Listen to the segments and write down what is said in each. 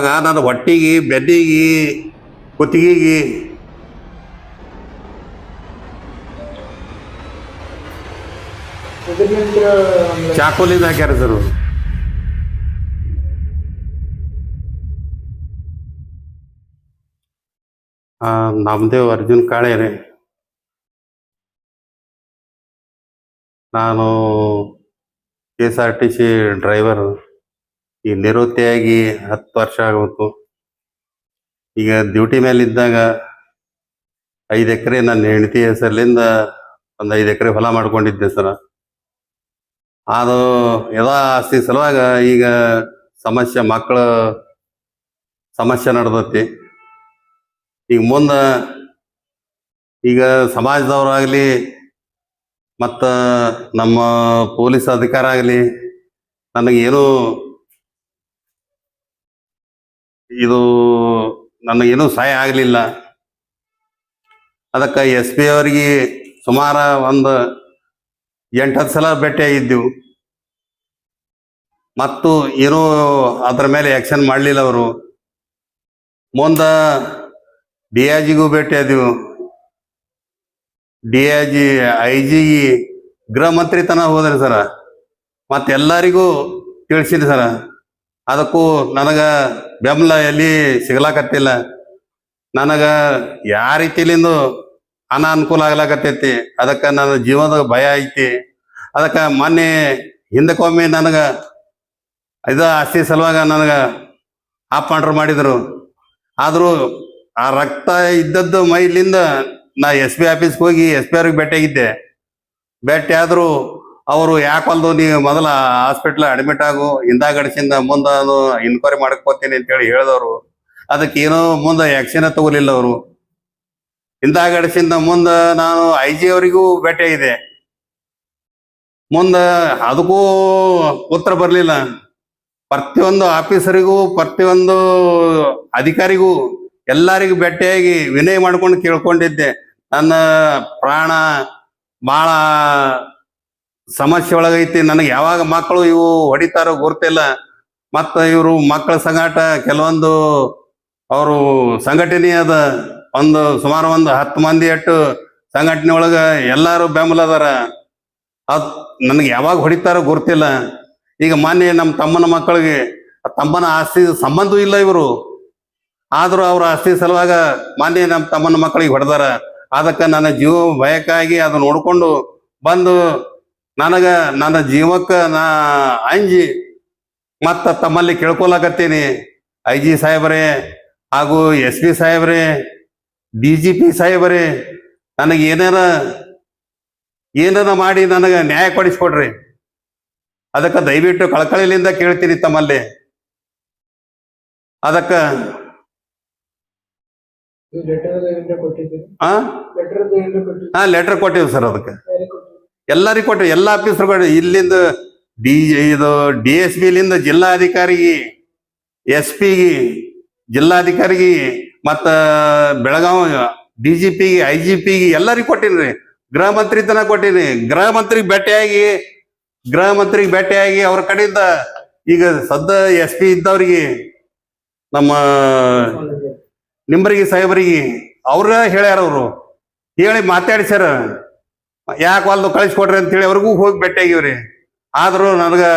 ಆಗ ನನ್ನ ಹೊಟ್ಟಿಗೆ ಬೆನ್ನಿಗೆ ಕುತ್ತಿಗೆಗೆ. ಚಾಕೋಲಿಂದ ಹಾಕ್ಯಾರ ಸರ್. ಆ, ಅರ್ಜುನ್ ಕಾಳೆ ರೀ. ನಾನು K S R T C driver ಈ ನಿವೃತ್ತಿಯಾಗಿ ಹತ್ತು ವರ್ಷ ಆಗೋತು. ಈಗ ಡ್ಯೂಟಿ ಮೇಲೆ ಇದ್ದಾಗ ಐದು ಎಕರೆ ನನ್ನ ಹೆಂಡತಿ ಹೆಸರ್ಲಿಂದ ಒಂದು ಐದು ಎಕರೆ ಹೊಲ ಮಾಡ್ಕೊಂಡಿದ್ದೆ ಸರ. ಅದು ಎಲ್ಲ ಆಸ್ತಿ ಸಲುವಾಗ ಈಗ ಸಮಸ್ಯೆ ಮಕ್ಕಳ ಸಮಸ್ಯೆ ನಡೆದತಿ. ಈಗ ಮುಂದೆ ಈಗ ಸಮಾಜದವರಾಗಲಿ ಮತ್ತು ನಮ್ಮ ಪೊಲೀಸ್ ಅಧಿಕಾರ ಆಗಲಿ ನನಗೇನು ಇದು ನನಗೇನು ಸಹಾಯ ಆಗಲಿಲ್ಲ. ಅದಕ್ಕೆ ಎಸ್ ಪಿ ಅವರಿಗೆ ಸುಮಾರು ಒಂದು ಎಂಟು ಹತ್ತು ಸಲ ಭೇಟಿಯಾಗಿದ್ದೆವು ಮತ್ತು ಏನೂ ಅದರ ಮೇಲೆ ಆ್ಯಕ್ಷನ್ ಮಾಡಲಿಲ್ಲ ಅವರು. ಮುಂದೆ ಡಿ ಐ ಜಿಗೂ ಭೇಟಿಯಾದೆವು D I G I G ಗೃಹ ಮಂತ್ರಿ ತನ ಹೋದ್ರಿ ಸರ. ಮತ್ತೆಲ್ಲರಿಗೂ ತಿಳಿಸಿರಿ ಸರ. ಅದಕ್ಕೂ ನನಗೆ ಬೆಂಬಲ ಎಲ್ಲಿ ಸಿಗ್ಲಾಕತ್ತಿಲ್ಲ. ನನಗೆ ಯಾವ ರೀತಿಲಿಂದ ಅನಾನುಕೂಲ ಆಗ್ಲಾಕತ್ತೈತಿ. ಅದಕ್ಕೆ ನನ್ನ ಜೀವನದ ಭಯ ಐತಿ. ಅದಕ್ಕೆ ಮೊನ್ನೆ ಹಿಂದಕ್ಕೊಮ್ಮೆ ನನಗೆ ಇದು ಆಸ್ತಿ ಸಲುವಾಗ ನನಗೆ ಆಪ್ ಆರ್ಡರ್ ಮಾಡಿದರು. ಆದರೂ ಆ ರಕ್ತ ಇದ್ದದ್ದು ಮೈಲಿಂದ ನಾ ಎಸ್ ಬಿ ಆಫೀಸ್ಗೆ ಹೋಗಿ ಎಸ್ ಬಿ ಅವ್ರಿಗೆ ಭೇಟಿಯಾಗಿದ್ದೆ. ಭೇಟಿ ಆದರೂ ಅವರು ಯಾಕಲ್ದು ನೀವು ಮೊದಲ ಹಾಸ್ಪಿಟ್ಲ್ ಅಡ್ಮಿಟ್ ಆಗು ಹಿಂದಾಗಡಿಸಿಂದ ಮುಂದೆ ಅದು ಇನ್ಕ್ವೈರಿ ಮಾಡ್ಕೋತೀನಿ ಅಂತೇಳಿ ಹೇಳಿದವರು. ಅದಕ್ಕೆ ಏನೋ ಮುಂದೆ ಆಕ್ಷನ್ ತಗೋಲಿಲ್ಲ ಅವರು. ಹಿಂದಾಗಡಿಸಿಂದ ಮುಂದೆ ನಾನು ಐ ಜಿ ಅವರಿಗೂ ಭೇಟಿ ಇದೆ. ಮುಂದೆ ಅದಕ್ಕೂ ಉತ್ತರ ಬರಲಿಲ್ಲ. ಪ್ರತಿಯೊಂದು ಆಫೀಸರಿಗೂ ಪ್ರತಿಯೊಂದು ಅಧಿಕಾರಿಗೂ ಎಲ್ಲರಿಗೂ ಭೇಟಿಯಾಗಿ ವಿನಯ ಮಾಡ್ಕೊಂಡು ಕೇಳ್ಕೊಂಡಿದ್ದೆ. ನನ್ನ ಪ್ರಾಣ ಭಾಳ ಸಮಸ್ಯೆ ಒಳಗೈತಿ. ನನಗೆ ಯಾವಾಗ ಮಕ್ಕಳು ಇವು ಹೊಡಿತಾರೋ ಗೊತ್ತಿಲ್ಲ. ಮತ್ತ ಇವರು ಮಕ್ಕಳ ಸಂಗಾಟ ಕೆಲವೊಂದು ಅವರು ಸಂಘಟನೆ ಅದ. ಒಂದು ಸುಮಾರು ಒಂದು ಹತ್ತು ಮಂದಿ ಅಟ್ಟು ಸಂಘಟನೆ ಒಳಗೆ ಎಲ್ಲರೂ ಬೆಂಬಲ ಅದಾರ. ಅದ್ ನನಗೆ ಯಾವಾಗ ಹೊಡಿತಾರೋ ಗೊತ್ತಿಲ್ಲ. ಈಗ ಮೊನ್ನೆ ನಮ್ಮ ತಮ್ಮನ ಮಕ್ಕಳಿಗೆ ತಮ್ಮನ ಆಸ್ತಿ ಸಂಬಂಧ ಇಲ್ಲ ಇವರು. ಆದರೂ ಅವ್ರ ಆಸ್ತಿ ಸಲುವಾಗ ಮೊನ್ನೆ ನಮ್ಮ ತಮ್ಮನ ಮಕ್ಕಳಿಗೆ ಹೊಡೆದಾರ. ಅದಕ್ಕೆ ನನ್ನ ಜೀವ ಭಯಕ್ಕಾಗಿ ಅದು ನೋಡಿಕೊಂಡು ಬಂದು ನನಗೆ ನನ್ನ ಜೀವಕ್ಕ ನಾ ಅಂಜಿ ಮತ್ತ ತಮ್ಮಲ್ಲಿ ಕೇಳ್ಕೊಲಾಕತ್ತೀನಿ. ಐ ಜಿ ಸಾಹೇಬರೇ ಹಾಗೂ ಎಸ್ ಪಿ ಸಾಹೇಬ್ರೆ ಡಿ ಜಿ ಪಿ ಸಾಹೇಬರೇ ನನಗೆ ಏನಾರ ಏನಾರ ಮಾಡಿ ನನಗೆ ನ್ಯಾಯ ಕೊಡಿಸ್ಕೊಡ್ರಿ. ಅದಕ್ಕೆ ದಯವಿಟ್ಟು ಕಳಕಳಿಲಿಂದ ಕೇಳ್ತೀನಿ ತಮ್ಮಲ್ಲಿ. ಅದಕ್ಕೆ ಹಾ ಲೆಟರ್ ಕೊಟ್ಟಿವಿ ಸರ್ ಅದಕ್ಕೆ. ಎಲ್ಲರಿಗೂ ಕೊಟ್ಟರು ಎಲ್ಲ ಆಫೀಸರ್ಗಳು ಇಲ್ಲಿಂದ ಡಿ ಇದು ಡಿ ಎಸ್ ಬಿಲಿಂದ ಜಿಲ್ಲಾಧಿಕಾರಿಗೆ ಎಸ್ ಪಿಗೆ ಜಿಲ್ಲಾಧಿಕಾರಿಗೆ ಮತ್ತು ಬೆಳಗಾವಿ ಡಿ ಜಿ ಪಿಗೆ ಐ ಜಿ ಪಿಗೆ ಎಲ್ಲರಿಗೂ ಕೊಟ್ಟಿನಿ ಗೃಹ ಮಂತ್ರಿ ತನಕ ಕೊಟ್ಟಿನಿ ಗೃಹ ಮಂತ್ರಿಗೆ ಭೇಟಿಯಾಗಿ, ಗೃಹ ಮಂತ್ರಿಗೆ ಭೇಟಿಯಾಗಿ ಅವ್ರ ಕಡೆಯಿಂದ ಈಗ ಸದ್ದ ಎಸ್ ಪಿ ಇದ್ದವ್ರಿಗೆ, ನಮ್ಮ ನಿಂಬರಿಗೆ ಸಾಹೇಬರಿಗೆ ಅವ್ರ ಹೇಳ್ಯಾರ ಅವರು. ಹೇಳಿ ಮಾತಾಡ್ಸ್ಯಾರ ಯಾಕೆ ಹೊಲ್ದು ಕಳಿಸ್ಕೊಡ್ರಿ ಅಂತೇಳಿ ಅವ್ರಿಗೂ ಹೋಗಿ ಭೇಟಿಯಾಗಿವ್ರಿ. ಆದರೂ ನನಗೆ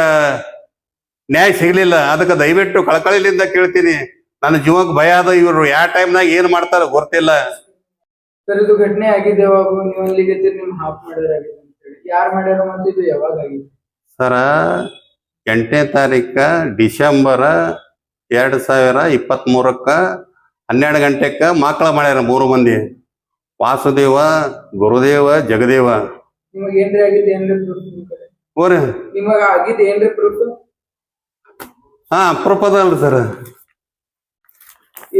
ನ್ಯಾಯ ಸಿಗಲಿಲ್ಲ. ಅದಕ್ಕೆ ದಯವಿಟ್ಟು ಕಳಕಳಿಲಿಂದ ಕೇಳ್ತೀನಿ. ನನ್ನ ಜೀವಕ್ಕೆ ಭಯ ಅದ. ಇವರು ಯಾವ ಟೈಮ್ನಾಗ ಏನು ಮಾಡ್ತಾರೆ ಗೊತ್ತಿಲ್ಲ. ಸರ್ ಇದು ಘಟನೆ ಆಗಿದೆ ಯಾವಾಗ ನೀವು ಅಲ್ಲಿಗೆ ನಿಮ್ ಹಾಫ್ ಮಾಡಿದ್ರೆ ಆಗಿದೆ ಅಂತ ಹೇಳಿ. ಯಾರು ಮಾಡ್ಯಾರ ಮತ್ತೆ ಇದು ಯಾವಾಗ ಆಗಿದೆ? ಸರ ಎಂಟನೇ ತಾರೀಕ ಡಿಸೆಂಬರ್ ಎರಡು ಸಾವಿರ ಇಪ್ಪತ್ತ್ಮೂರಕ್ಕ ಹನ್ನೆರಡು ಗಂಟೆಕ್ಕ ಮಕ್ಕಳ ಮಾಡ್ಯಾರ ಮೂರು ಮಂದಿ. ವಾಸುದೇವ ಗುರುದೇವ ಜಗದೇವ. ನಿಮಗೆ ಏನ್ರಿ ಆಗಿದೆ ಏನ್ರಿ ಪ್ರೂಫ್ ನಿಮ್ ಕಡೆ? ಓರಿ ನಿಮಗ ಆಗಿದೆ ಏನ್ರಿ ಪ್ರೂಫ್ ಹಾ ಅಪ್ರೂಪದ ಅದಲ್ರಿ ಸರ್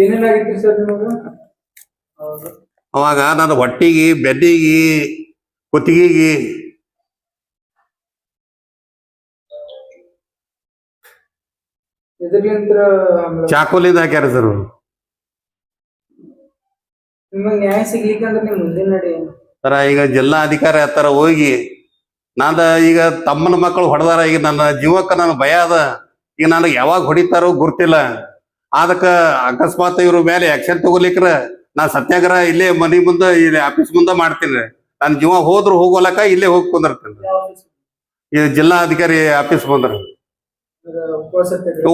ಏನೇನ್ ಆಗಿತ್ರಿ ಸರ್ ನಿಮಗ? ಹೌದು. ಅವಾಗ ನಾನು ಹೊಟ್ಟಿಗೆ ಬೆನ್ನಿಗೆ ಕುತ್ತಿಗೆಗೆ. ಎದ್ರಲಿಂತ್ರ ಚಾಕೋಲಿಂದ ಹಾಕ್ಯಾರ ಸರ್ ನಿಮಗ್ ನ್ಯಾಯ ಸಿಗ್ಲಿಕ್ಕಂದ್ರ ನಿಮ್ ಮುಂದಿನ ನಡೆ ಏನು? ಸರ ಈಗ ಜಿಲ್ಲಾ ಅಧಿಕಾರಿ ಹತ್ತಾರ ಹೋಗಿ ನಾದ ಈಗ ತಮ್ಮನ ಮಕ್ಕಳು ಹೊಡೆದಾರ ಈಗ ನನ್ನ ಜೀವಕ್ಕೆ ನನ್ನ ಭಯ ಅದ. ಈಗ ನನಗೆ ಯಾವಾಗ ಹೊಡಿತಾರೋ ಗುರ್ತಿಲ್ಲ. ಅದಕ್ಕ ಅಕಸ್ಮಾತ್ ಇವ್ರ ಮೇಲೆ ಆಕ್ಷನ್ ತಗೋಲಿಕ್ರ ನಾ ಸತ್ಯಾಗ್ರಹ ಇಲ್ಲೇ ಮನಿ ಮುಂದೆ ಇಲ್ಲಿ ಆಫೀಸ್ ಮುಂದೆ ಮಾಡ್ತೀನಿ. ನನ್ನ ಜೀವ ಹೋದ್ರು ಹೋಗೋಲಕ ಇಲ್ಲೇ ಹೋಗಿ ಕುಂದಿರ್ತೀನಿ. ಈ ಜಿಲ್ಲಾ ಅಧಿಕಾರಿ ಆಫೀಸ್ ಬಂದ್ರ ಉಪ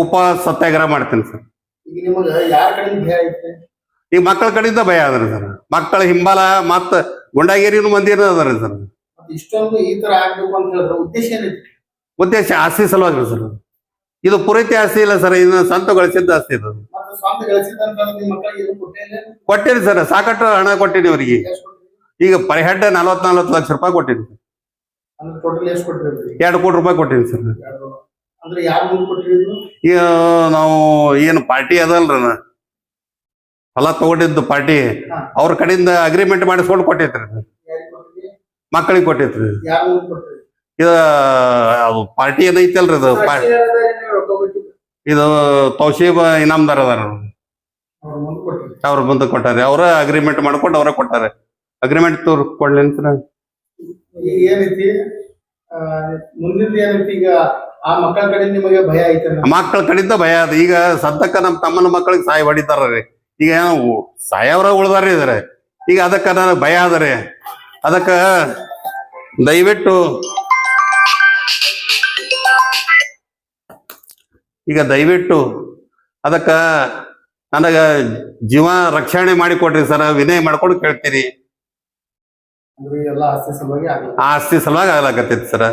ಉಪವಾಸ ಸತ್ಯಾಗ್ರಹ. ಮಾಡ್ತೀನಿ ಸರ್. ಈಗ ನಿಮಗೆ ಯಾರ ಕಡೆ ಭಯ ಐತೆ? ಈಗ ಮಕ್ಕಳ ಕಡೆಯಿಂದ ಭಯ ಅದ್ರಿ ಸರ್. ಮಕ್ಕಳ ಹಿಂಬಾಲ ಮತ್ತ ಗುಂಡಾಗಿರಿನ ಮಂದಿ ಅದ್ರಿ ಸರ್. ಇಷ್ಟೊಂದು ಈ ತರ ಆಗ್ಬೇಕು ಅಂತ ಹೇಳಿದ್ರೆ ಉದ್ದೇಶ ಏನೈತಿ? ಉದ್ದೇಶ ಆಸ್ತಿ ಸಲುವಾಗಿ ಸರ್. ಇದು ಪೂರೈತಿ ಆಸ್ತಿ ಇಲ್ಲ ಸರ್ ಇದು ಸ್ವಂತ ಗಳಿಸಿದ್ದ ಆಸ್ತಿ ಇದು. ಕೊಟ್ಟೇನಿ ಸರ್ ಸಾಕಷ್ಟು ಹಣ ಕೊಟ್ಟೇನಿ ಅವರಿಗೆ. ಈಗ ಪರ್ ಹೆಡ್ ನಲ್ವತ್ ನಲ್ವತ್ತು ಲಕ್ಷ ರೂಪಾಯಿ ಕೊಟ್ಟೀನಿ ಎರಡು ಕೋಟಿ ರೂಪಾಯಿ ಕೊಟ್ಟೀನಿ ಸರ್. ಈಗ ನಾವು ಏನು ಪಾರ್ಟಿ ಅದಲ್ರಿ ಹೊಲ ತಗೊಂಡಿದ್ದು ಪಾರ್ಟಿ. ಅವ್ರ ಕಡೆಯಿಂದ ಅಗ್ರಿಮೆಂಟ್ ಮಾಡಿಸ್ಕೊಂಡು ಕೊಟ್ಟೈತ್ರಿ ಮಕ್ಕಳಿಗೆ ಕೊಟ್ಟೈತ್ರಿ ಇದು ಅದು ಪಾರ್ಟಿ ಇದು? ನೀವು ರೊಕ್ಕ ಕೊಟ್ಟಿದ್ದು ಇದು ತೌಶೀಬ ಇನಾಮದಾರ ಅದಾರ ಅವ್ರ. ಮುಂದೆ ಕೊಟ್ಟಾರೆ ಅವ್ರ ಮುಂದೆ ಕೊಟ್ಟಾರೆ. ಅವರ ಅಗ್ರಿಮೆಂಟ್ ಮಾಡ್ಕೊಂಡು ಅವ್ರ ಕೊಟ್ಟಾರೆ. ಅಗ್ರಿಮೆಂಟ್ ತೋರ್ ಕೊಡ್ಲಿ ಅಂತ ಈಗ ಏನೈತಿ? ಆ, ಮುಂದಿನ ಏನೈತಿ? ಈಗ ಆ ಮಕ್ಕಳ ಕಡೆ ನಿಮಗೆ ಭಯ ಐತೆ ಮಕ್ಕಳ ಕಡೆಯಿಂದ ಭಯ ಅದ. ಈಗ ಸದ್ಯಕ್ಕ ನಮ್ಮ ತಮ್ಮನ ಮಕ್ಕಳಿಗೆ ಸಾಯಿ ಹೊಡಿತಾರ್ರಿ. ಈಗ ಏನು ಸಾಯವ್ರ ಉಳ್ದಾರ ಇದಾರೆ ಈಗ ಅದಕ್ಕ ನನಗೆ ಭಯ ಆದರೆ. ಅದಕ್ಕ ದಯವಿಟ್ಟು ಈಗ ದಯವಿಟ್ಟು ಅದಕ್ಕ ನನಗ ಜೀವ ರಕ್ಷಣೆ ಮಾಡಿಕೊಡ್ರಿ ಸರ್ ವಿನಯ ಮಾಡ್ಕೊಂಡು ಕೇಳ್ತೀರಿ. ಆಸ್ತಿ ಸಲುವಾಗಿ ಆಗ್ಲಾಕತ್ತೈತಿ ಸರ್.